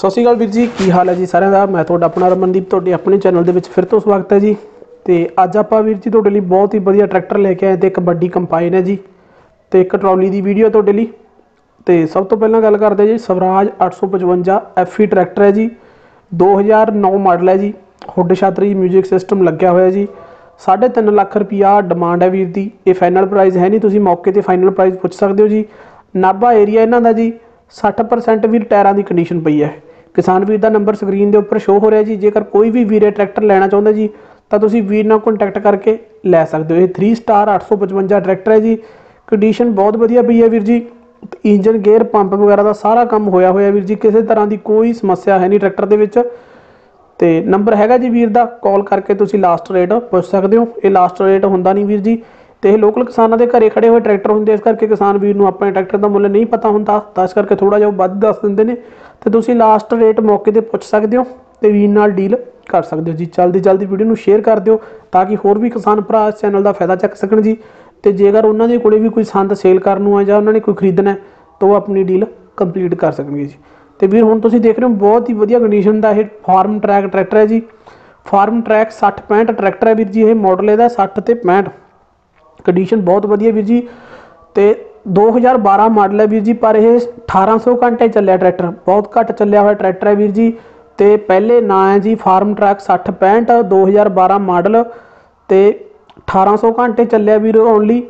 ਸਤਿ ਸ਼੍ਰੀ ਅਕਾਲ ਵੀਰ ਜੀ, ਕੀ ਹਾਲ ਹੈ ਜੀ ਸਾਰਿਆਂ ਦਾ? ਮੈਂ ਤੁਹਾਡਾ ਆਪਣਾ ਰਮਨਦੀਪ, ਤੁਹਾਡੇ ਆਪਣੇ ਚੈਨਲ ਦੇ ਵਿੱਚ ਫਿਰ ਤੋਂ ਸਵਾਗਤ ਹੈ ਜੀ। ਤੇ ਅੱਜ ਆਪਾਂ ਵੀਰ ਜੀ ਤੁਹਾਡੇ ਲਈ ਬਹੁਤ ਹੀ ਵਧੀਆ ਟਰੈਕਟਰ ਲੈ ਕੇ ਆਏ ਤੇ ਇੱਕ ਵੱਡੀ ਕੰਪਾਈਨ ਹੈ ਜੀ ਤੇ ਇੱਕ ਟਰਾਲੀ ਦੀ ਵੀਡੀਓ ਤੁਹਾਡੇ ਲਈ। ਤੇ ਸਭ ਤੋਂ ਪਹਿਲਾਂ ਗੱਲ ਕਰਦੇ ਜੀ, ਸਵਰਾਜ 855 ਐਫਈ ਟਰੈਕਟਰ ਹੈ ਜੀ। 2009 ਮਾਡਲ ਹੈ ਜੀ। ਹੁੱਡ ਛਾਤਰੀ 뮤직 ਸਿਸਟਮ ਲੱਗਿਆ ਹੋਇਆ ਜੀ। 3.5 ਲੱਖ ਰੁਪਿਆ ਡਿਮਾਂਡ ਹੈ ਵੀਰ ਦੀ। ਇਹ ਫਾਈਨਲ ਪ੍ਰਾਈਸ ਹੈ ਨਹੀਂ, ਤੁਸੀਂ ਮੌਕੇ ਤੇ ਫਾਈਨਲ ਪ੍ਰਾਈਸ ਪੁੱਛ ਸਕਦੇ ਹੋ ਜੀ। ਨਾਭਾ ਏਰੀਆ ਇਹਨਾਂ ਦਾ ਜੀ 60% ਵੀਰ ਟਾਇਰਾਂ ਦੀ ਕੰਡੀਸ਼ਨ ਪਈ ਹੈ। ਕਿਸਾਨ ਵੀਰ ਦਾ ਨੰਬਰ ਸਕਰੀਨ ਦੇ ਉੱਪਰ ਸ਼ੋਅ ਹੋ ਰਿਹਾ ਜੀ। ਜੇਕਰ ਕੋਈ ਵੀ ਵੀਰੇ ਟਰੈਕਟਰ ਲੈਣਾ ਚਾਹੁੰਦਾ ਜੀ, ਤਾਂ ਤੁਸੀਂ ਵੀਰ ਨਾਲ ਕੰਟੈਕਟ ਕਰਕੇ ਲੈ ਸਕਦੇ ਹੋ। ਇਹ 3 ਸਟਾਰ 855 ਟਰੈਕਟਰ ਹੈ ਜੀ। ਕੰਡੀਸ਼ਨ ਬਹੁਤ ਵਧੀਆ ਪਈ ਹੈ ਵੀਰ ਜੀ। ਇੰਜਨ ਗੇਅਰ ਪੰਪ ਵਗੈਰਾ ਦਾ ਸਾਰਾ ਕੰਮ ਹੋਇਆ ਹੋਇਆ ਵੀਰ ਜੀ। ਕਿਸੇ ਤਰ੍ਹਾਂ ਦੀ ਕੋਈ ਸਮੱਸਿਆ ਹੈ ਨਹੀਂ ਟਰੈਕਟਰ ਦੇ ਵਿੱਚ। ਤੇ ਨੰਬਰ ਹੈਗਾ ਜੀ ਵੀਰ ਦਾ। ਕਾਲ ਕਰਕੇ ਤੁਸੀਂ ਲਾਸਟ ਰੇਟ ਪੁੱਛ ਸਕਦੇ ਹੋ। ਇਹ ਲਾਸਟ ਰੇਟ ਹੁੰਦਾ ਨਹੀਂ ਵੀਰ ਜੀ। ਤੇ ਇਹ ਲੋਕਲ ਕਿਸਾਨਾਂ ਦੇ ਘਰੇ ਖੜੇ ਹੋਏ ਟਰੈਕਟਰ ਹੁੰਦੇ ਇਸ ਕਰਕੇ ਕਿਸਾਨ ਵੀਰ ਨੂੰ ਆਪਣੇ ਟਰੈਕਟਰ ਦਾ ਮੁੱਲ ਨਹੀਂ ਪਤਾ ਹੁੰਦਾ, ਤਾਂ ਇਸ ਕਰਕੇ ਥੋੜਾ ਜਿਹਾ ਵੱਧ ਦੱਸ ਦਿੰਦੇ ਨੇ। ਤੇ ਤੁਸੀਂ ਲਾਸਟ ਰੇਟ ਮੌਕੇ ਤੇ ਪੁੱਛ ਸਕਦੇ ਹੋ ਤੇ ਵੀਰ ਨਾਲ ਡੀਲ ਕਰ ਸਕਦੇ ਹੋ ਜੀ। ਜਲਦੀ ਜਲਦੀ ਵੀਡੀਓ ਨੂੰ ਸ਼ੇਅਰ ਕਰ ਦਿਓ ਤਾਂ ਕਿ ਹੋਰ ਵੀ ਕਿਸਾਨ ਭਰਾ ਇਸ ਚੈਨਲ ਦਾ ਫਾਇਦਾ ਚੱਕ ਸਕਣ ਜੀ। ਤੇ ਜੇਕਰ ਉਹਨਾਂ ਦੇ ਕੋਲੇ ਵੀ ਕੋਈ ਸੰਦ ਸੇਲ ਕਰਨ ਨੂੰ ਆ ਜਾਂ ਉਹਨਾਂ ਨੇ ਕੋਈ ਖਰੀਦਣਾ ਤਾਂ ਉਹ ਆਪਣੀ ਡੀਲ ਕੰਪਲੀਟ ਕਰ ਸਕਣਗੇ ਜੀ। ਤੇ ਵੀਰ, ਹੁਣ ਤੁਸੀਂ ਦੇਖ ਰਹੇ ਹੋ ਬਹੁਤ ਹੀ ਵਧੀਆ ਕੰਡੀਸ਼ਨ ਦਾ ਇਹ ਫਾਰਮ ਟਰੈਕ ਟਰੈਕਟਰ ਹੈ ਜੀ। ਫਾਰਮ ਟਰੈਕ 60 65 ਟਰੈਕਟਰ ਹੈ ਵੀਰ ਜੀ, ਇਹ ਮਾਡਲ ਇਹਦਾ 60 ਤੇ 65 ਕੰਡੀਸ਼ਨ ਬਹੁਤ ਵਧੀਆ ਵੀਰ ਜੀ। ਤੇ 2012 ਮਾਡਲ ਹੈ ਵੀਰ ਜੀ, ਪਰ ਇਹ 1800 ਘੰਟੇ ਚੱਲਿਆ ਟਰੈਕਟਰ। ਬਹੁਤ ਘੱਟ ਚੱਲਿਆ ਹੋਇਆ ਟਰੈਕਟਰ ਹੈ ਵੀਰ ਜੀ। ਤੇ ਪਹਿਲੇ ਨਾਂ ਹੈ ਜੀ ਫਾਰਮ ਟਰੈਕ 60 65 2012 ਮਾਡਲ ਤੇ 1800 ਘੰਟੇ ਚੱਲਿਆ ਵੀਰ ਓਨਲੀ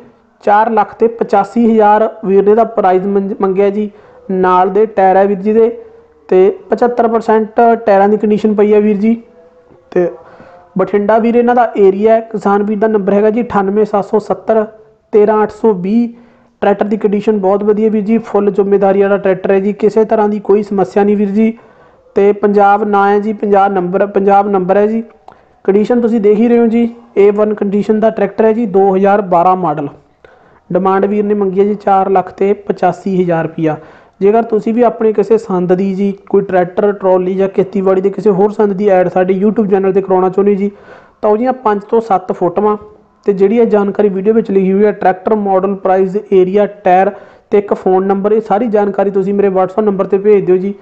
4 ਲੱਖ ਤੇ 85000 ਵੀਰ ਨੇ ਦਾ ਪ੍ਰਾਈਸ ਮੰਗਿਆ ਜੀ। ਨਾਲ ਦੇ ਟਾਇਰ ਹੈ ਵੀਰ ਜੀ ਦੇ। ਤੇ 75% ਟਾਇਰਾਂ ਦੀ ਕੰਡੀਸ਼ਨ ਪਈ ਹੈ ਵੀਰ ਜੀ। ਤੇ ਬਠਿੰਡਾ ਵੀਰ, ਇਹਨਾਂ ਦਾ ਏਰੀਆ ਹੈ, ਕਿਸਾਨ ਵੀਰ ਦਾ ਨੰਬਰ ਹੈਗਾ ਜੀ 98770 13820 ਟਰੈਕਟਰ ਦੀ ਕੰਡੀਸ਼ਨ ਬਹੁਤ ਵਧੀਆ ਵੀਰ ਜੀ, ਫੁੱਲ ਜ਼ਿੰਮੇਵਾਰੀ ਵਾਲਾ ਟਰੈਕਟਰ ਹੈ ਜੀ, ਕਿਸੇ ਤਰ੍ਹਾਂ ਦੀ ਕੋਈ ਸਮੱਸਿਆ ਨਹੀਂ ਵੀਰ ਜੀ। ਤੇ ਪੰਜਾਬ ਨਾਂ ਹੈ ਜੀ ਪੰਜਾਬ ਨੰਬਰ ਪੰਜਾਬ ਨੰਬਰ ਹੈ ਜੀ। ਕੰਡੀਸ਼ਨ ਤੁਸੀਂ ਦੇਖ ਹੀ ਰਹੇ ਹੋ ਜੀ A1 ਕੰਡੀਸ਼ਨ ਦਾ ਟਰੈਕਟਰ ਹੈ ਜੀ 2012 ਮਾਡਲ ਡਿਮਾਂਡ ਵੀਰ ਨੇ ਮੰਗੀ ਹੈ ਜੀ 4 ਲੱਖ ਤੇ 85000 ਰੁਪਿਆ ਜੇਕਰ ਤੁਸੀਂ ਵੀ ਆਪਣੇ ਕਿਸੇ ਸੰਦ ਦੀ ਜੀ, ਕੋਈ ਟਰੈਕਟਰ, ਟਰਾਲੀ ਜਾਂ ਖੇਤੀਬਾੜੀ ਦੇ ਕਿਸੇ ਹੋਰ ਸੰਦ ਦੀ ਐਡ ਸਾਡੇ YouTube ਚੈਨਲ ਤੇ ਕਰਾਉਣਾ ਚਾਹੁੰਦੇ ਜੀ, ਤਾਂ ਉਹਦੀਆਂ 5 ਤੋਂ 7 ਫੋਟੋਆਂ ਤੇ ਜਿਹੜੀ ਇਹ ਜਾਣਕਾਰੀ ਵੀਡੀਓ ਵਿੱਚ ਲਿਖੀ ਹੋਈ ਹੈ, tractor model price area tyre ਤੇ ਇੱਕ ਫੋਨ ਨੰਬਰ ਇਹ ਸਾਰੀ ਜਾਣਕਾਰੀ ਤੁਸੀਂ ਮੇਰੇ WhatsApp ਨੰਬਰ ਤੇ ਭੇਜ ਦਿਓ ਜੀ।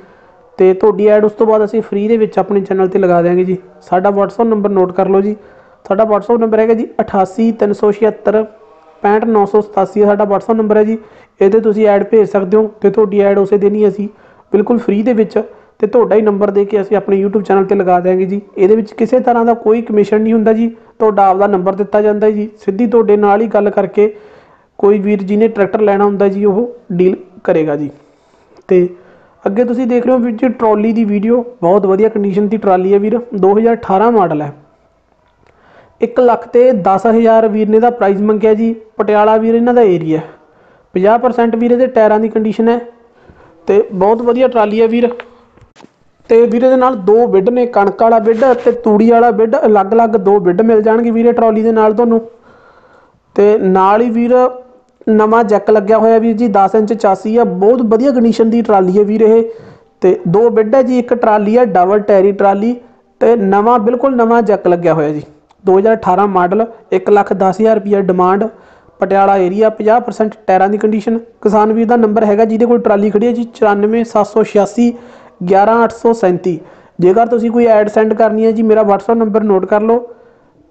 ਤੇ ਤੁਹਾਡੀ ਐਡ ਉਸ ਤੋਂ ਬਾਅਦ ਅਸੀਂ ਫ੍ਰੀ ਦੇ ਵਿੱਚ ਆਪਣੇ ਚੈਨਲ ਤੇ ਲਗਾ ਦਿਆਂਗੇ ਜੀ। ਸਾਡਾ WhatsApp ਨੰਬਰ ਨੋਟ ਕਰ ਲਓ ਜੀ। ਸਾਡਾ WhatsApp ਨੰਬਰ ਹੈਗਾ ਜੀ 88376 65987 ਸਾਡਾ WhatsApp ਨੰਬਰ ਹੈ ਜੀ। ਇਹਦੇ ਤੁਸੀਂ ਐਡ ਭੇਜ ਸਕਦੇ ਹੋ ਤੇ ਤੁਹਾਡੀ ਐਡ ਉਸੇ ਦਿਨ ਹੀ ਅਸੀਂ ਬਿਲਕੁਲ ਫ੍ਰੀ ਦੇ ਵਿੱਚ ਤੇ ਤੁਹਾਡਾ ਹੀ ਨੰਬਰ ਦੇ ਕੇ ਅਸੀਂ ਆਪਣੇ YouTube ਚੈਨਲ ਤੇ ਲਗਾ ਦਿਆਂਗੇ ਜੀ। ਇਹਦੇ ਵਿੱਚ ਕਿਸੇ ਤਰ੍ਹਾਂ ਦਾ ਕੋਈ ਕਮਿਸ਼ਨ ਨਹੀਂ ਹੁੰਦਾ ਜੀ। ਤੁਹਾਡਾ ਆਪਦਾ ਨੰਬਰ ਦਿੱਤਾ ਜਾਂਦਾ ਜੀ। ਸਿੱਧੀ ਤੁਹਾਡੇ ਨਾਲ ਹੀ ਗੱਲ ਕਰਕੇ ਕੋਈ ਵੀਰ ਜੀ ਨੇ ਟਰੈਕਟਰ ਲੈਣਾ ਹੁੰਦਾ ਜੀ, ਉਹ ਡੀਲ ਕਰੇਗਾ ਜੀ। ਤੇ ਅੱਗੇ ਤੁਸੀਂ ਦੇਖ ਰਹੇ ਹੋ ਵੀਰ ਜੀ ਟਰਾਲੀ ਦੀ ਵੀਡੀਓ ਬਹੁਤ ਵਧੀਆ ਕੰਡੀਸ਼ਨ ਦੀ ਟਰਾਲੀ ਹੈ ਵੀਰ। 2018 ਮਾਡਲ ਹੈ। 1 ਲੱਖ ਤੇ 10000 ਵੀਰ ਨੇ ਦਾ ਪ੍ਰਾਈਸ ਮੰਗਿਆ ਜੀ। ਪਟਿਆਲਾ ਵੀਰ ਇਹਨਾਂ ਦਾ ਏਰੀਆ 50% ਵੀਰੇ ਦੇ ਟਾਇਰਾਂ ਦੀ ਕੰਡੀਸ਼ਨ ਹੈ। ਤੇ ਬਹੁਤ ਵਧੀਆ ਟਰਾਲੀ ਹੈ ਵੀਰ। ਤੇ ਵੀਰੇ ਦੇ ਨਾਲ ਦੋ ਬਿੱਡ ਨੇ, ਕਣਕ ਵਾਲਾ ਬਿੱਡ ਤੇ ਤੂੜੀ ਵਾਲਾ ਬਿੱਡ ਅਲੱਗ-ਅਲੱਗ ਦੋ ਬਿੱਡ ਮਿਲ ਜਾਣਗੇ ਵੀਰੇ ਟਰਾਲੀ ਦੇ ਨਾਲ ਤੁਹਾਨੂੰ। ਤੇ ਨਾਲ ਹੀ ਵੀਰ ਨਵਾਂ ਜੈਕ ਲੱਗਿਆ ਹੋਇਆ ਵੀਰ ਜੀ 10 ਇੰਚ ਚਾਸੀ ਆ। ਬਹੁਤ ਵਧੀਆ ਕੰਡੀਸ਼ਨ ਦੀ ਟਰਾਲੀ ਹੈ ਵੀਰ ਇਹ। ਤੇ ਦੋ ਬਿੱਡ ਹੈ ਜੀ, ਇੱਕ ਟਰਾਲੀ ਹੈ ਡਬਲ ਟੈਰੀ ਟਰਾਲੀ ਤੇ ਨਵਾਂ, ਬਿਲਕੁਲ ਨਵਾਂ ਜੈਕ ਲੱਗਿਆ ਹੋਇਆ ਜੀ। 2018 ਮਾਡਲ 1 ਲੱਖ 10000 ਰੁਪਏ ਡਿਮਾਂਡ ਪਟਿਆਲਾ ਏਰੀਆ 50% ਟਾਇਰਾਂ ਦੀ ਕੰਡੀਸ਼ਨ ਕਿਸਾਨ ਵੀਰ ਦਾ ਨੰਬਰ ਹੈਗਾ ਜਿਹਦੇ ਕੋਲ ਟਰਾਲੀ ਖੜੀ ਹੈ ਜੀ 94786 11837 ਜੇਕਰ ਤੁਸੀਂ ਕੋਈ ਐਡ ਸੈਂਡ ਕਰਨੀ ਹੈ ਜੀ, ਮੇਰਾ WhatsApp ਨੰਬਰ ਨੋਟ ਕਰ ਲਓ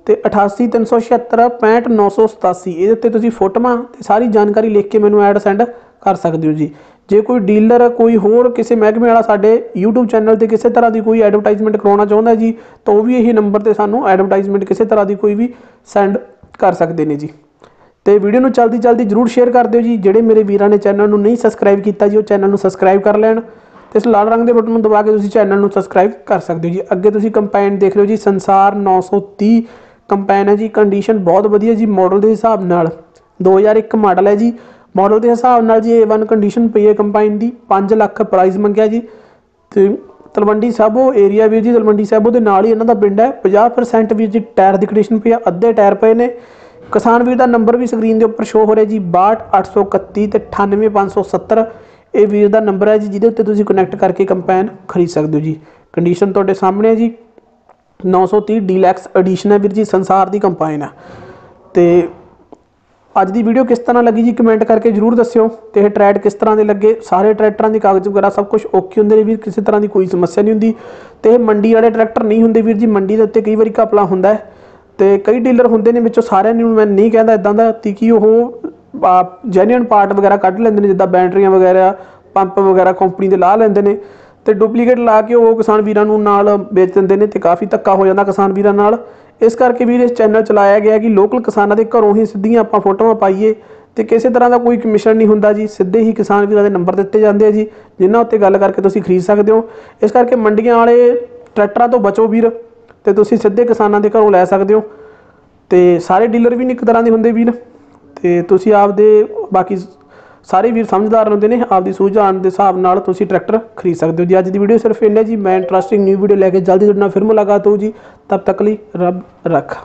ਤੇ 88376 65987 ਇਹਦੇ ਉੱਤੇ ਤੁਸੀਂ ਫੋਟੋਆਂ ਤੇ ਸਾਰੀ ਜਾਣਕਾਰੀ ਲਿਖ ਕੇ ਮੈਨੂੰ ਐਡ ਸੈਂਡ ਕਰ ਸਕਦੇ ਹੋ ਜੀ। ਜੇ ਕੋਈ ਡੀਲਰ, ਕੋਈ ਹੋਰ ਕਿਸੇ ਮਹਿਕਮੇ ਵਾਲਾ ਸਾਡੇ YouTube ਚੈਨਲ ਤੇ ਕਿਸੇ ਤਰ੍ਹਾਂ ਦੀ ਕੋਈ ਐਡਵਰਟਾਈਜ਼ਮੈਂਟ ਕਰਾਉਣਾ ਚਾਹੁੰਦਾ ਜੀ, ਤਾਂ ਉਹ ਵੀ ਇਹੀ ਨੰਬਰ ਤੇ ਸਾਨੂੰ ਐਡਵਰਟਾਈਜ਼ਮੈਂਟ ਕਿਸੇ ਤਰ੍ਹਾਂ ਦੀ ਕੋਈ ਵੀ ਸੈਂਡ ਕਰ ਸਕਦੇ ਨੇ ਜੀ। ਤੇ ਵੀਡੀਓ ਨੂੰ ਜਲਦੀ ਜਲਦੀ ਜਰੂਰ ਸ਼ੇਅਰ ਕਰ ਦਿਓ ਜੀ, ਜਿਹੜੇ ਮੇਰੇ ਵੀਰਾਂ ਨੇ ਚੈਨਲ ਨੂੰ ਨਹੀਂ ਸਬਸਕ੍ਰਾਈਬ ਕੀਤਾ ਜੀ, ਉਹ ਚੈਨਲ ਨੂੰ ਸਬਸਕ੍ਰਾਈਬ ਕਰ ਲੈਣ ਤੇ ਇਸ ਲਾਲ ਰੰਗ ਦੇ ਬਟਨ ਨੂੰ ਦਬਾ ਕੇ ਤੁਸੀਂ ਚੈਨਲ ਨੂੰ ਸਬਸਕ੍ਰਾਈਬ ਕਰ ਸਕਦੇ ਹੋ ਜੀ। ਅੱਗੇ ਤੁਸੀਂ ਕੰਪੈਨ ਦੇਖ ਲਓ ਜੀ, ਸੰਸਾਰ 930 ਕੰਪੈਨ ਹੈ ਜੀ ਕੰਡੀਸ਼ਨ ਬਹੁਤ ਵਧੀਆ ਜੀ ਮਾਡਲ ਦੇ ਹਿਸਾਬ ਨਾਲ। 2001 ਮਾਡਲ ਹੈ ਜੀ ਮਾਡਲ ਦੇ ਹਿਸਾਬ ਨਾਲ ਜੀ A1 ਕੰਡੀਸ਼ਨ ਪਈ ਹੈ ਕੰਪਾਈਨ ਦੀ 5 ਲੱਖ ਪ੍ਰਾਈਸ ਮੰਗਿਆ ਜੀ। ਤੇ ਤਲਵੰਡੀ ਸਾਬੋ ਏਰੀਆ ਵੀਰ ਜੀ, ਤਲਵੰਡੀ ਸਾਬੋ ਦੇ ਨਾਲ ਹੀ ਇਹਨਾਂ ਦਾ ਪਿੰਡ ਹੈ। 50% ਵੀਰ ਜੀ ਟਾਇਰ ਦੀ ਕੰਡੀਸ਼ਨ ਪਈ ਆ ਅੱਧੇ ਟਾਇਰ ਪਏ ਨੇ। ਕਿਸਾਨ ਵੀਰ ਦਾ ਨੰਬਰ ਵੀ ਸਕਰੀਨ ਦੇ ਉੱਪਰ ਸ਼ੋ ਹੋ ਰਿਹਾ ਜੀ 62831 ਤੇ 98570 ਇਹ ਵੀਰ ਦਾ ਨੰਬਰ ਹੈ ਜੀ, ਜਿਹਦੇ ਉੱਤੇ ਤੁਸੀਂ ਕਨੈਕਟ ਕਰਕੇ ਕੰਪੈਨ ਖਰੀਦ ਸਕਦੇ ਹੋ ਜੀ। ਕੰਡੀਸ਼ਨ ਤੁਹਾਡੇ ਸਾਹਮਣੇ ਹੈ ਜੀ। 930 ਡੀਲੈਕਸ ਐਡੀਸ਼ਨ ਹੈ ਵੀਰ ਜੀ, ਸੰਸਾਰ ਦੀ ਕੰਪਾਈਨ ਹੈ। ਤੇ ਅੱਜ ਦੀ ਵੀਡੀਓ ਕਿਸ ਤਰ੍ਹਾਂ ਲੱਗੀ ਜੀ? ਕਮੈਂਟ ਕਰਕੇ ਜਰੂਰ ਦੱਸਿਓ। ਤੇ ਇਹ ਟਰੈਟ ਕਿਸ ਤਰ੍ਹਾਂ ਦੇ ਲੱਗੇ? ਸਾਰੇ ਟਰੈਕਟਰਾਂ ਦੇ ਕਾਗਜ਼ ਵਗੈਰਾ ਸਭ ਕੁਝ ਓਕੇ ਹੁੰਦੇ ਨੇ ਵੀਰ, ਕਿਸੇ ਤਰ੍ਹਾਂ ਦੀ ਕੋਈ ਸਮੱਸਿਆ ਨਹੀਂ ਹੁੰਦੀ। ਤੇ ਇਹ ਮੰਡੀ ਵਾਲੇ ਟਰੈਕਟਰ ਨਹੀਂ ਹੁੰਦੇ ਵੀਰ ਜੀ। ਮੰਡੀ ਦੇ ਉੱਤੇ ਕਈ ਵਾਰੀ ਘਪਲਾ ਹੁੰਦਾ ਹੈ। ਤੇ ਕਈ ਡੀਲਰ ਹੁੰਦੇ ਨੇ ਵਿੱਚੋਂ ਸਾਰਿਆਂ ਨੂੰ ਮੈਂ ਨਹੀਂ ਕਹਿੰਦਾ ਇਦਾਂ ਦਾ, ਤੀ ਕਿ ਉਹ ਜੈਨੂਇਨ ਪਾਰਟ ਵਗੈਰਾ ਕੱਢ ਲੈਂਦੇ ਨੇ, ਜਿੱਦਾਂ ਬੈਟਰੀਆਂ ਵਗੈਰਾ ਪੰਪ ਵਗੈਰਾ ਕੰਪਨੀ ਦੇ ਲਾ ਲੈਂਦੇ ਨੇ। ਤੇ ਡੁਪਲੀਕੇਟ ਲਾ ਕੇ ਉਹ ਕਿਸਾਨ ਵੀਰਾਂ ਨੂੰ ਨਾਲ ਵੇਚ ਦਿੰਦੇ ਨੇ ਤੇ ਕਾਫੀ ਧੱਕਾ ਹੋ ਜਾਂਦਾ ਕਿਸਾਨ ਵੀਰਾਂ ਨਾਲ। ਇਸ ਕਰਕੇ ਵੀਰ, ਇਸ ਚੈਨਲ ਚਲਾਇਆ ਗਿਆ ਕਿ ਲੋਕਲ ਕਿਸਾਨਾਂ ਦੇ ਘਰੋਂ ਹੀ ਸਿੱਧੀਆਂ ਆਪਾਂ ਫੋਟੋਆਂ ਪਾਈਏ ਤੇ ਕਿਸੇ ਤਰ੍ਹਾਂ ਦਾ ਕੋਈ ਕਮਿਸ਼ਨ ਨਹੀਂ ਹੁੰਦਾ ਜੀ। ਸਿੱਧੇ ਹੀ ਕਿਸਾਨ ਵੀਰਾਂ ਦੇ ਨੰਬਰ ਦਿੱਤੇ ਜਾਂਦੇ ਆ ਜੀ, ਜਿਨ੍ਹਾਂ ਉੱਤੇ ਗੱਲ ਕਰਕੇ ਤੁਸੀਂ ਖਰੀਦ ਸਕਦੇ ਹੋ। ਇਸ ਕਰਕੇ ਮੰਡੀਆਂ ਵਾਲੇ ਟਰੈਕਟਰਾਂ ਤੋਂ ਬਚੋ ਵੀਰ ਤੇ ਤੁਸੀਂ ਸਿੱਧੇ ਕਿਸਾਨਾਂ ਦੇ ਘਰੋਂ ਲੈ ਸਕਦੇ ਹੋ। ਤੇ ਸਾਰੇ ਡੀਲਰ ਵੀ ਨਹੀਂ ਇੱਕ ਤਰ੍ਹਾਂ ਦੇ ਹੁੰਦੇ ਵੀਰ। ਤੇ ਤੁਸੀਂ ਆਪਦੇ ਬਾਕੀ ਸਾਰੇ ਵੀਰ ਸਮਝਦਾਰ ਹੁੰਦੇ ਨੇ, ਆਪਦੀ ਸੂਝਾਣ ਦੇ ਹਿਸਾਬ ਨਾਲ ਤੁਸੀਂ ਟਰੈਕਟਰ ਖਰੀਦ ਸਕਦੇ ਹੋ। ਜੀ, ਅੱਜ ਦੀ ਵੀਡੀਓ ਸਿਰਫ ਇੰਨਾ ਜੀ। ਮੈਂ ਇੰਟਰਸਟਿੰਗ ਨਿਊ ਵੀਡੀਓ ਲੈ ਕੇ ਜਲਦੀ ਤੁਹਾਡੇ ਨਾਲ ਫਿਰ ਮੁਲਾਕਾਤ ਹੋਊ ਜੀ। ਤਬ ਤੱਕ ਲਈ ਰੱਬ ਰੱਖਾ।